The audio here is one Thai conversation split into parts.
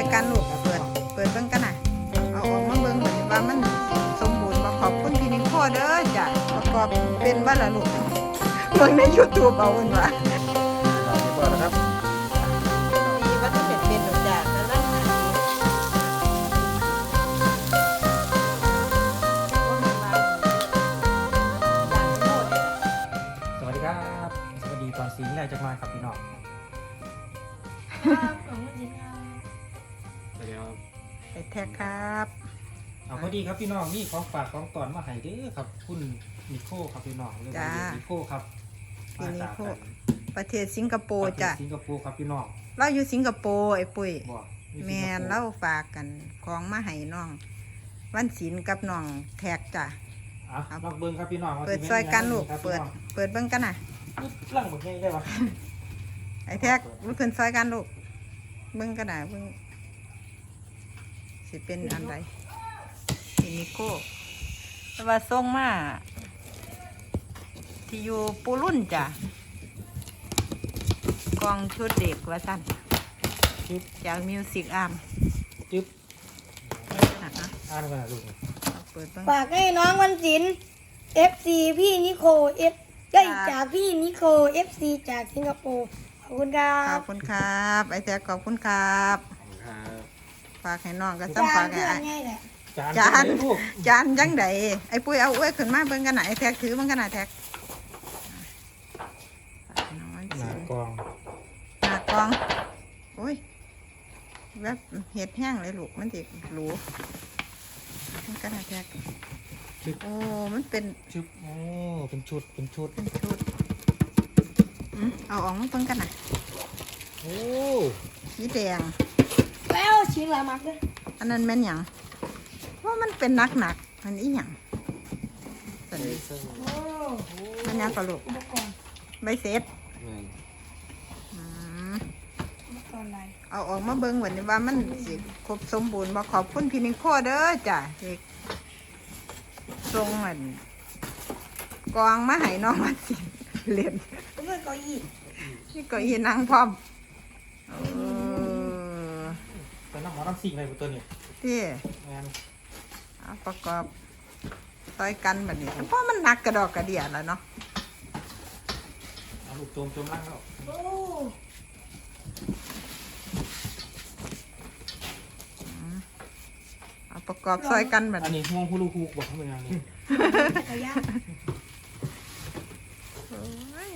อยกันลูกเปิด เปิดเบิ่งกันน่ะเอาออกมาเบิ่งบัดนี้ว่ามันสมบูรณ์มาขอบคุณพี่นิโคเด้อจ้ะประกอบเป็นบ่ล่ะลูกเบิ่งในยูทูบเอาเพิ่นว่า เอาพอดีครับพี่น้องนี่ของฝากของตอนมาให้เด้อครับ คุณนิโคครับพี่น้องเรื่องจ้านิโคครับพี่นิโคมาจากประเทศสิงคโปร์จ้ะสิงคโปร์ครับพี่น้องเราอยู่สิงคโปร์ไอ้ปุ้ย บอกอยู่แมสิงคนโปร์เล่าฝากกันของมาให้น้อง วันศิลกับน้องแท็กจ้ะ อะลองเบิ้งครับพี่น้องว่าเปิดสิซอยกันลูก ครับเปิดพี่น้องเปิดเบิ่งกันน่ะลั่งหมดง่ายได้ปะไอ้แท็กลุกขึ้นซอยกันลูก เบิ่งกันน่ะเบิ่งสิเป็นอันใด สินิโก้แต่ว่าส่งมาที่อยู่ปูรุ่นจ้ะกองชุดเด็กว่าสั้นจึ๊บจากมิวสิกอาร์มจึ๊บนะฮะอ่านกันนะลูกเอาเปิดเบิ่งฝากให้น้องวันศิลป์ FC พี่นิโค F ได้ครับจากพี่นิโค FC จากสิงคโปร์ขอบคุณครัขอบบคุณครับ ไอ้แท็กขอบคุณครับครับ ฝากให้น้องก็จาซ้ำฝานกให้เพื่อนอ้ายง่ายแหละ จานจานเป็นไงลูกจานจังไดไอ้ปุ้ยเอาอ้วยขึ้นมาเบิ่งกันหน่ะไอ้แท็กถือมันกันหน่ะแท็กน้อยหสินากองหน้ากองโอ้ยแบบเห็ดแห้งเลยลูกมันติหรูมันกันหน่ะแท็กจึ๊บโอ้มันเป็นจึ๊บโอ้เป็นชุดเป็นชุดเป็นชุดอืมเอาออกมาเบิ่งกันหน่ะโอ้สีแดงแล้วชิ้นละมักด้วยอันนั้นแม่นหยังว่า มันเป็นนักหนักๆมันอีหยังสันนิษโอ้มันหยังก็ลูกอุปกรณ์ใบเสร็จอืมอุปกรณ์อะไรเอาออกมาเบิ่งวันนี้ว่ามันสิครบสมบูรณ์บ่ขอบคุณพี่นิโคเด้อจ้ะที่ทรงเหมือนกองมาให้น้องมาสิเรียนเพื่อนเก้าอี้นี่ก็อีนั่งพร้อมเออแต่น้ำหอมน้ำสิ่งอะไรตัวนี้ที่แมนเอา ประกอบซอยกันแบบนี้เพราะมันหนักกระดอกกระเดียแล้วเนาะเอาลูกโจมโจมล่างแล้วโอ้เอาประกอบซอยกันแบบอันนี้นี้ห่วงฮูลูฮูกบอกเขาเป็นยังไงขยะโอ้ย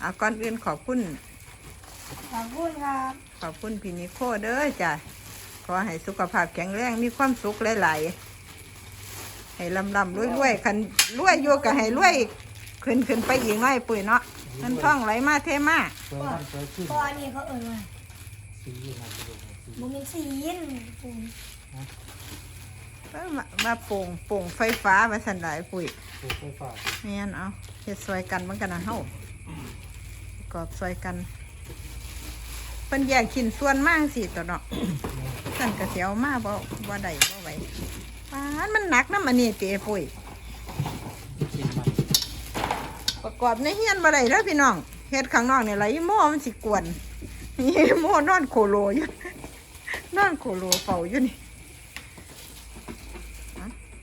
เอาก่อนอื่นขอบคุณ ขอบคุณครับ ขอบคุณพี่นิโคเด้อจ้ะข อให้สุขภาพแข็งแรงมีความสุขหลายๆให้ลำลำรวยรวยๆคันรวยอยู่ก็ให้รวยขึ้นขึ้นไปอีกหน่อยปุ๋ยเนาะมันท่องไหลมาเทมาเปิดมันเปิดขึ้นเพราะอันนี้เขาเอ่ยว่าสีนะสีสีบุมินซีนปุ่มเอ้อมามาโป่งโป่งไฟฟ้ามาสันหลายปุ๋ยโอ้ไฟฟ้าเมียนเอาเฮ็ดซอยกันมันกันนะเฮาประกอบซอยกันเพิ่นแยกชิ้นส่วนมากสิตัวเนาะ สั่นกระเสียวมาบ่บ่ได้บ่ไหวปานมันหนักน้ำอันนี้เตะปุ้ยประกอบในเฮียนบ่ได้เด้อพี่น้องเฮ็ดข้างนอกเนี่ยไหลหม้อมันสิกวนนี่หม้อนอนโคโลอยู่นอนโคโลเฝ้าอยู่นี่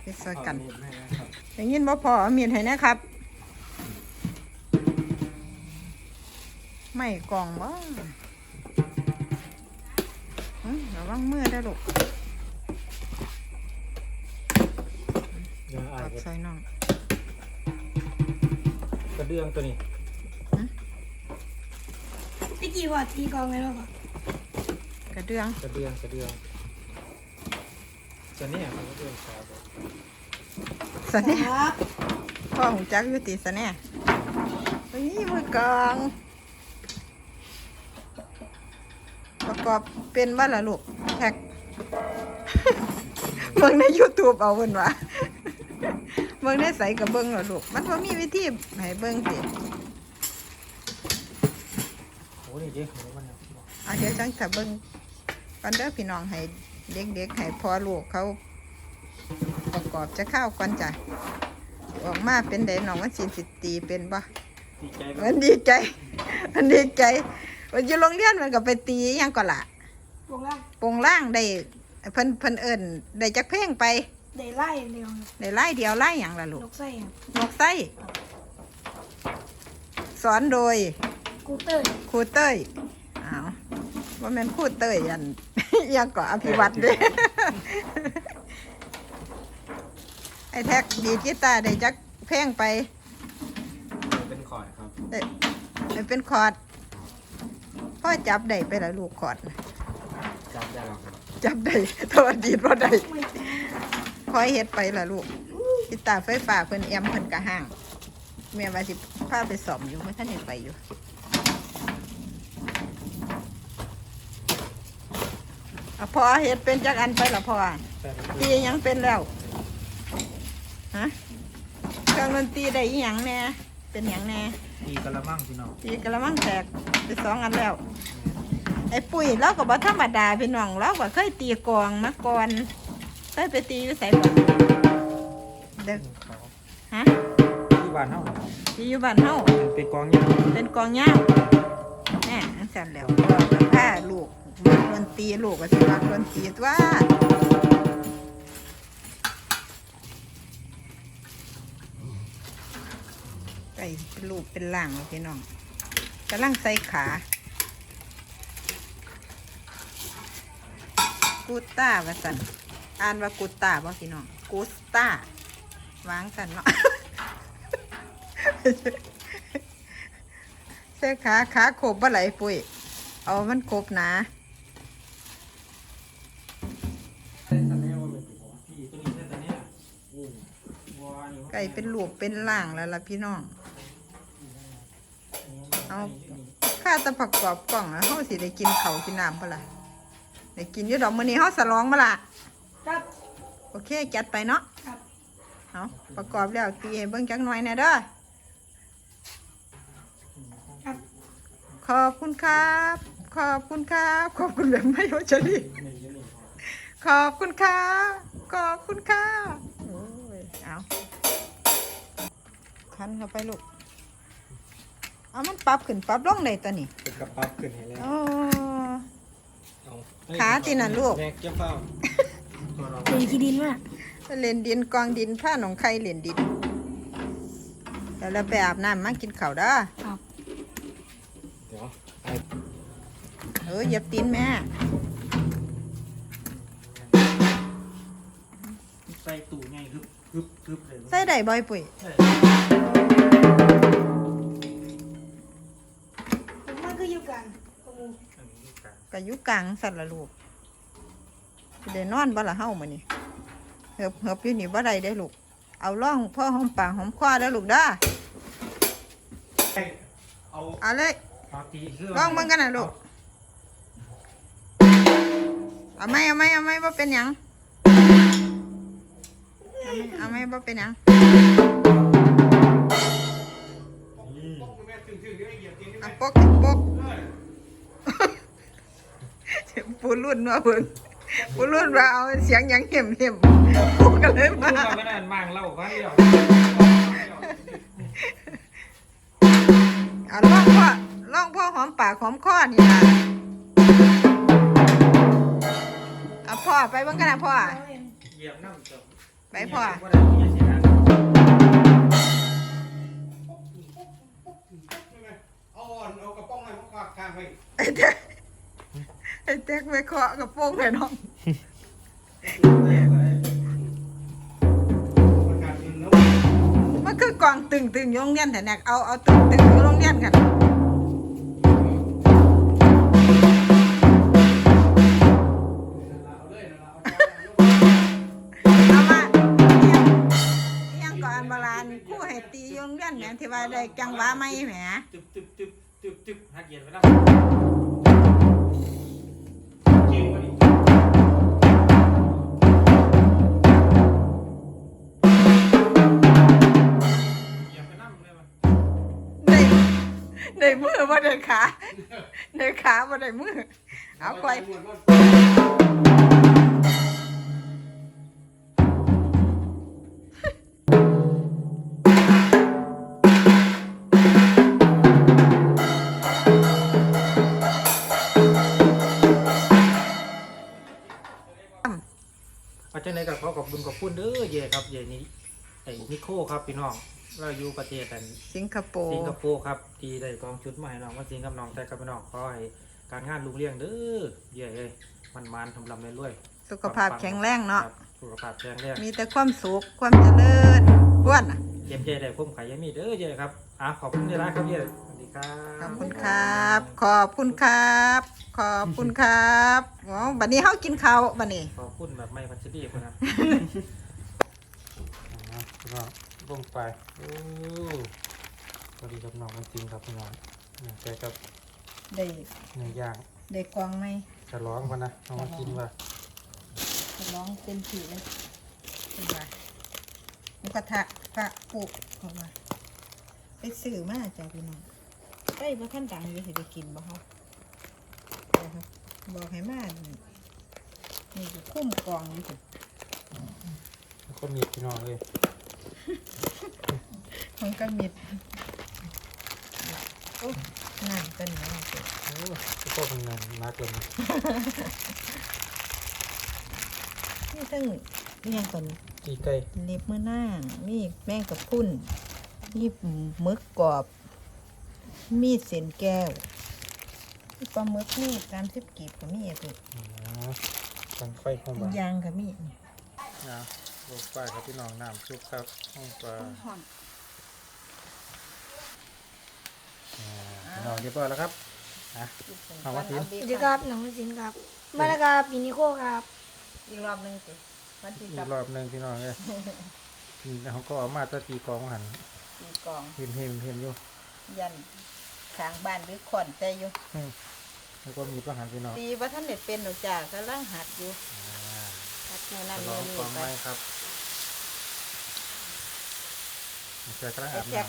เฮ็ดซอยกันได้ยินบ่พอเอามีดให้นะครับไม่กล่องบ่อื้อ ระวังมือได้อลูกเดี๋ยวปอ่าอนกซอยน้องกระเดื่องตัวนี้ตะกี้ว่าตีกองไงแล้วก็กระเดื่องกระเดื่องกระเดื่องจะเนี่ยมันกระเดื่องขาวบอกสะเนี่ยครับพ่อหูจักอยู่ติสะเนี่ยเฮ้ยมือกลองประ กอบเป็นบ้านละลูกแท็กเบิ่งใน YouTube เอาเพิ่นว่าเบิ่งในใสกับเบิ่งแล้วลูก มันบ่มีวิธีให้เบิ่งติโอ้นี่เด็กของมันเนี่ยเอาเดี๋ยวจังถ้าเบิ่งกันเด้อพี่น้องให้เด็กๆให้พ่อลูกเขาประกอบจะเข้าวก่อนจ้ะสิออกมาเป็นไดน้องมันสิสิตีเป็นบ่ดีใจมันดีใจ มันดีใจมัน อยู่โรงเรียนมันก็ไปตีอหยังก็ละวงล่างโปรงล่างได้เพิ่นเพิ่นเอิ้นได้จักเพลงไปได้ไล่เดียวครับได้ไล่เดียวไล่หยังล่ะลูนกกไส้ครับนกไส้สอนโดย กูเตอร์ครูเต้ยอ้าวว่าแม่นครูเต้ยอัน ยังก่ออภิวัตเด้ ไอ้แท็กดีดกีตาร์ได้จักเพลงไปเป็นคอร์ดครับได้ได้เป็นคอร์ด พ่อจับได้ไปแล้วลูกคอร์ดน่ะจับได้แล้วครับจับได้แตัวาดีดบ่ได้ไม่คอยเฮ็ดไปล่ะลูกกีตาร์ไฟฟ้าเพิ่นแอมเพิ่นกะห้างแม่ว่าสิพาไปสอบอยู่ไม่ทันได้ไปอยู่อะพอเฮ็ดเป็นจักอันไปละพอแต่เป็นตีหยังเป็นแล้ว ฮะเครื่องดนตรีได้อีหยังแหน่ เป็นหยังแหน่ตีกระมังพี่น้องตีกระมังแตกไปสองอันแล้ว ไอ้ปุ้ยเราก็บ่ธรรมดาพี่น้องเราก็เคยตีกลองมาก่อนเคยไปตีอยู่ไสบ่เด็กเขาฮะที่บ้านเท่าไหร่ตีอยู่บ้านเฮาเป็นกองยาวเป็นกลองยาวแหน่อันสั่นแล้วก็พาลูกมาดนตรีลูกก็สิมาดนตรีตัว ไปเป็นลูกเป็นหล่างเลยพี่น้องกำลังใส่ขากูต้าวาสันอ่านว่ากูต้าบ่พี่น้องกูสต้าวางสันเนาะใส่ขาขาโขบบ่ไหลปุ้ยเอามันโขบหนาอันนี้ว่าเป็นของพี่ตัวนี้ตัวนี้อืมว้านี่ไก่เป็นลูกเป็นล่างแล้วล่ะพี่น้อง เอาข้าแตะผักกรอบกล่องแล้วเฮาสิได้กินเขาวกินน้ำปะล่ะได้กินอยู่ดอกมื้อนี้เฮาสลองมาล่ะครับโอเคจัดไปเนาะครับเอาประกอบแล้วตีให้เบิ่งจักหน่อยแหน่เด้อครับขอบคุณครับ ขอบคุณครับ ขอบคุณแบบไม่โอชลีขอบคุณครับขอบคุณครับโอ้ยเอาคันเข้าไปลูก เอามันปรับขึ้นปรับลงเลยตัวนี้เป็นกระปั๊บขึ้นให้แล้วโอ้เอาขาตีน่ะลูก แม่เจ้าเฝ้าเป็นขี้ดินมากเล่นดินกองดินผ้าหนองไข่เล่นดินเดี๋ยวเราไปอาบน้ำมากินข้าวเด้อครับเดี๋ยวไอ้เออเหยียบตีนแม่ ใส่ตู้ไงฮึบฮึบฮึบเลยใส่ได้บ่อยปุ๋ย ใช่ กับหมูอันนี้กันก็อยู่กลางสัตว์ละลูกสิได้นอนบ่ละเฮามื้อนี้เหือบเหือบอยู่นี่บ่ได้ได้ลูก เอาล่องพ่อหอมปากหอมคอเด้อลูกเด้อเอาเอาเลย ปาตีคือลองเบิ่งกันน่ะลูก เอาไหมเอาไหมเอาไหมบ่เป็นหยัง เอาไหมเอาไหมบ่เป็นหยังอะปกปก ปูรุ่นว่าเบิ่งปูรุ่นว่าเอาเสียงหยังเห็มเห็มปูกันเลยพูมาดมาไม่นานมั่งเล่าว่าเดียวเอาล่องพ่อล่องพ่อหอมปากหอมคอนี่นะเอาพ่อไปเบิ่งกันนะพ่อเอาเองเหยียบน้ำจบไปพ่อว่าได้ยินเสียงนะเไอ้เด็กไปเคาะกระโปรงไปน้องมันการกินแล้วมันคือกองตึงตึงอยู่โรงเรียนแต่แนกเอาเอาตึงตึงอยู่โรงเรียนกันเอาเลี้ยงกอนโบราณครู่ให้ตีอยู่โรงเรียนแหมที่ว่าได้จังหวะไม่แหมตึ๊บตึ๊บตึ๊บตึ๊บตึ๊บหักเยียดไปแล้ว ได้มือว่าได้ขาได้ขาว่าได้มือเอาคอยหมดว่าเอาจารย์ในกับเขาขอบคุณขอบคุณเด้อเย่ครับเย่นี้ไอ้นิโคครับพี่น้อง เราอยู่ประเทศกันสิงคโปร์สิงคโปร์ครับที่ได้กองชุดมาให้น้องว่าสิงกับน้องแต่กับพี่น้องขอให้การงานลุงเลี้ยงเด้อเย่เอ้ยมันมันทำลำรวยๆสุขภาพแข็งแรงเนาะครับสุขภาพแข็งแรงมีแต่ความสุขความเจริญพ้วนน่ะเย็บเย่ได้พุ่มขายยามีเด้อเย่ครับอะขอบคุณเย่ร้ายครับเย่สวัสดีครัขบอบคุณครับ ขอบคุณครับ ขอบคุณครับอ๋อบัดนี้เฮากินข้าวบัดนี้ขอบคุณแบบไม่พัชรีคนนะอะพี่น้อง ลงไปโอ้สวัสดีครับน้องมันจริงครับพี่น้องเนี่ยแกกับได้เนื้อย่างได้กวางไหมจะร้องกันนะน้องมันกินว่าร้องเต็มที่เลยเป็นว่าหมูกระทะพระปุกเข้ามาไปซื้อมาจ้ะพี่น้องใกล้บ่ท่านดังอยู่สิได้กินบ่เฮาเดี๋ยวครับบอกให้มานี่นี่ก็คุ้มกองนี่สิแล้วก็มีพี่น้องเลย มันก็มีโอ้นั่นเป็นไงสิโอ้แล้วก็เป็นเงินมากเลยนะนี่ตั้งเนี่ยก่อนตีไก่เล็บมือหน้ามีแมงกะพรุนมีหมึกกรอบ มีเส้นแก้วมีปลาหมึกมีการสิบกีบก็มีอะพี่อ๋อตังไฟเข้ามายางก็มีนะลงไปครับพี่น้องน้ำซุปครับห้องปลาห่อนอ่า น้องเรียบร้อยแล้วครับอะเอาวะทีมสวัสดีครับหนังสินครับ มาแล้วครับพี่นิโคครับอีกรอบหนึงสิวันที่อีกลับกรอบหนึ่งพี่น้องเลยนี่เขาก็เอามาตะตีกองหันตีกองเห็นเห็นเห็นอยู่ ยันข้างบ้านหรือขอนใจอยู่อืมแล้วก็มีก็หันพี่น้องตีว่าท่านเด็ดเป็นหนูจ้ากำลังหัดอยู่อ่าหัดเมื่อนั้นจะลเมื่อองนี้กองไปไม้ครับเสือกระไอ้อาบแขก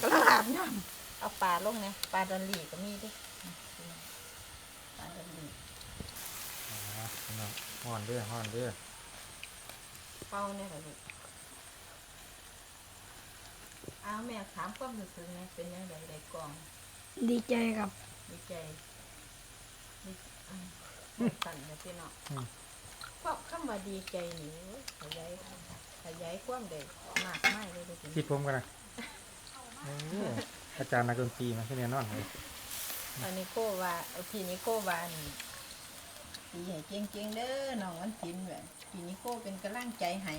น้ำ กำลังอาบน้ำเอาปลาลงเนี่ยปลาดอลลี่ก็มีดิปลาดอลลี่อ่าพี่น้องห่อนเด้อห่อนเด้อเป้าเนี่ยค่ะลูกเอาแม่ถามความรู้สึกไงเป็นยังไงได้กอง ดีใจครับดีใจดีอ่าสั่นเลยพี่น้องอืมเพราะคำว่าดีใจนี่ขยายขยายความได้มากมายเลยเด้อพี่คิดผมกันนะเอออาจารย์นักดนตรีมาที่นี่นอนเลยอันนี้โก้ว่าเอาพี่นิโก้ว่านี่ดีให้เก่งๆเด้อน้องวันจินแบบพี่นิโก้เป็นกำลังใจให้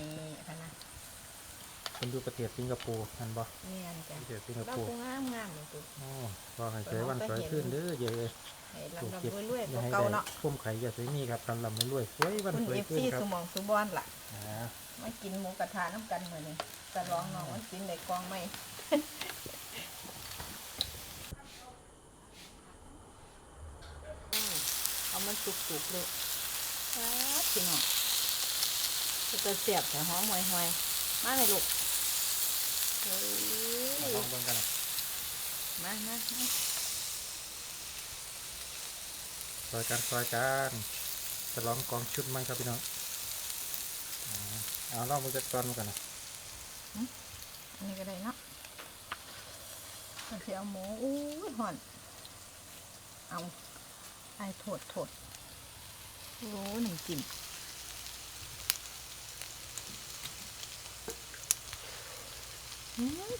พะนะเป็นอยู่ประเทศสิงคโปร์นั่นบ่เนี่ยจ้ะประเทศสิงคเราโปร์คงงามงามๆเลยตุ๊กโอ้ก็ให้ใจวันสวยขึ้นเด้อเยอะเลยให้ถูกลำเก็บลำรวยๆอย่าให้เก่าได้ๆเนาะพุ่มไข่อย่าสวยมีครับลำลำรวยๆสวยวันคุณสวยเอฟขึ้นซีครับสมองสุบอนล่ะ อ่ามากินหมูกระทะน้ำกันเหมือนนี่กระลองน้องวันจินได้กองไหมอืม เอามันสุกๆเลยครับพี่น้องจะเสียบแต่หอมหวยหวยๆมาเลยลูกเฮ้ยมาลองเบิ่งกันนะมามามาซอยกันซอยกันจะลองกองชุดมันครับพี่น้องอ่าเอาลองมือจักตอนมากันนะอันนี้ก็ได้เนาะเอาเสียเอาหมูอู้ยห่อนเอา ไอ้โถดโถดโอ้หนึ่งจิ้มอืม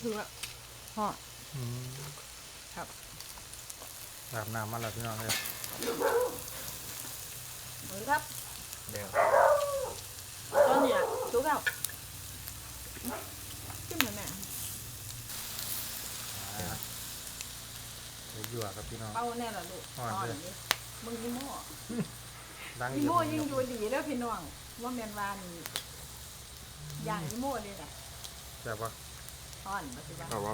คือว่าห่ออืมครับอาบน้ำมาแล้วพี่น้องเลยมือครับเดี๋ยวต้นเนี่ยชุกเอาจิ้มเลยแม่ อ่าเดี๋ ยวยั่วครับพี่น้อง เป้าแน่ละลูกอ่อนเลย ดิมึงยี่โม่ดังยี่เยโม่อะยิ่งอยู่ดีแล้วพี่น้องว่าแมนวานอย่างยี่โม่เลยแหละแต่ว่าอ่อนปัจจุบันแต่ว่า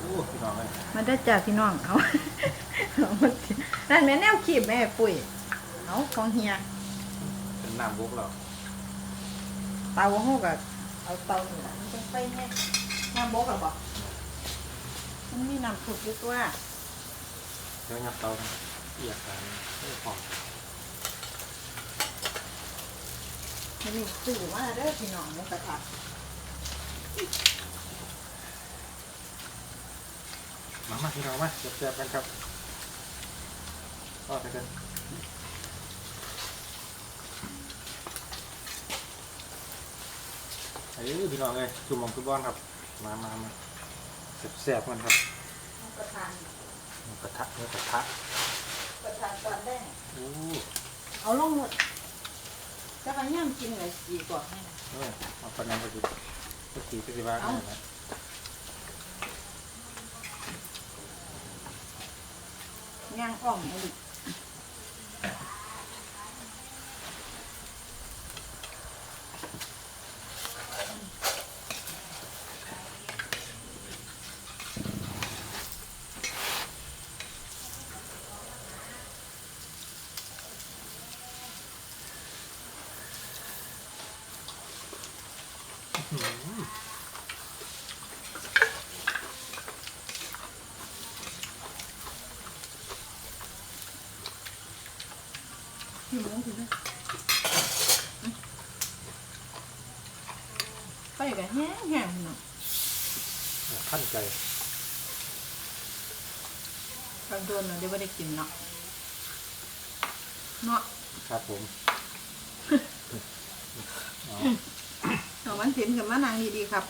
โอ้พี่น้องเลยมันได้จากพี่น้องเอาเอามาสินั่นแม่แนวขีบแม่ปุ๋ยเอาของเฮียเป็นน้ำบุกเราเตาห้กับเอาเตาเนี่ยมันเป็นไฟแน่ น้ำบกหรอบอกมันมีน้ำผุดอยู่ตัวเดี๋ยวงับเตาเอียดกันเพื่อหอมมันมีสื่อมาเด้อพี่น้องหมุกระทะมามาพี่น้องมาเจ็บๆกันครับก็ไปกันเอ้ยพี่น้องเลยจุ่มหมองฟุตบอลครับ มามามาแซ่บๆกันครับประทานหมูกระทะเนื้อกระทะประทานตอนแรกโอ้เอาลงหมดจะไปย่ำกินอะไรดีกว่าให้เออเอาปลาน้ำไปดิก็ขี่ไปสิบ้างนี่นะย่างอ่อมเอาดิ หิวแล้วถึงไหมไปกันแห้งแห้งเนาะขั้นใจบางโดนเนาะเดี๋ยวไม่ได้กินเนาะเนาะครับผม เอาเอามันเห็นกับมะนางดีๆครับ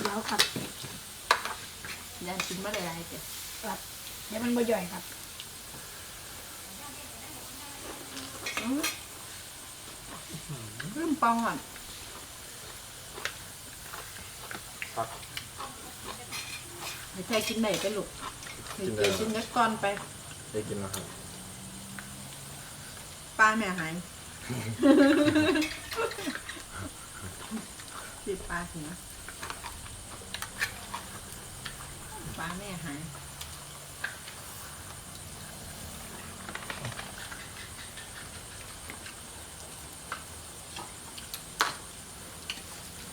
เดี๋ยวครับยานกินมาหลายๆเจ้ะครับเดี๋ยวมันบ่ย่อยครับอื้อเริ่มปองอะครับให้ใช้กินไหนไปลูกให้เจกินเล็กก้อนไป ได้กินแล้วครับปลาแม่หาย ติดปลาถึงนะปลาแม่หาย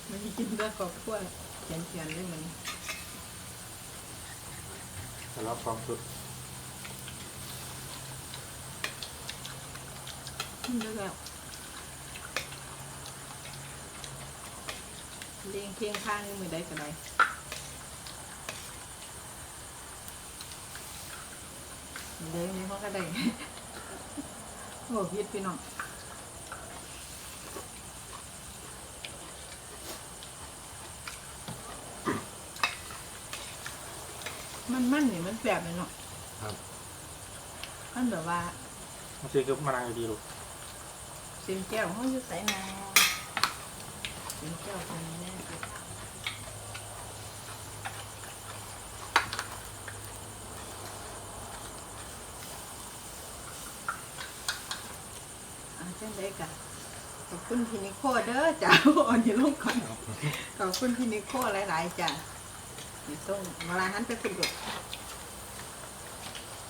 มันกินเลือดกอบขั้วเขียนเขียนๆได้เหมือนแต่เราพร้อมสุดขึ้นเลือดแล้ว เลี้ยงเคียงข้างมือได้ก็ได้เลี้ยงนี้เขาก็ได้โอ้พิษพี่น้องมันมันนี่มันแปลกเลยเนาะครับมันแบบว่ามาซื้อกับมะนาวอยู่ดีลูกเสียงแก้วเขาอยู่ใส่นาเสียงแก้วเป็นแน่อาเช่น ได้กันขอบคุณพี่นิโคเด้อจ้าอ่อนอยู่ลงก่อนขอบคุณพี่นิโคหลายๆจ้านี่ส่งเวลาหันไปคุณลูก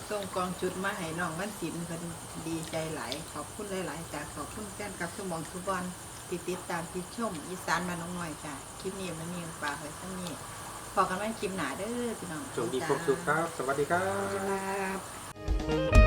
ส่งกองจุดมาให้น้องมันสินเพิ่นดีใจหลายขอบคุณหลายๆจ้าขอบคุณแฟนกับสมองทุกบอลที่ติดตามที่ชมอีสานมานน้องหน่อยจ้าคลิปนี้มันมีปากไว้สักนี้พอกันไว้คลิปหนาเด้อพี่น้องโชคดีความสุขครับ สวัสดีครับครับ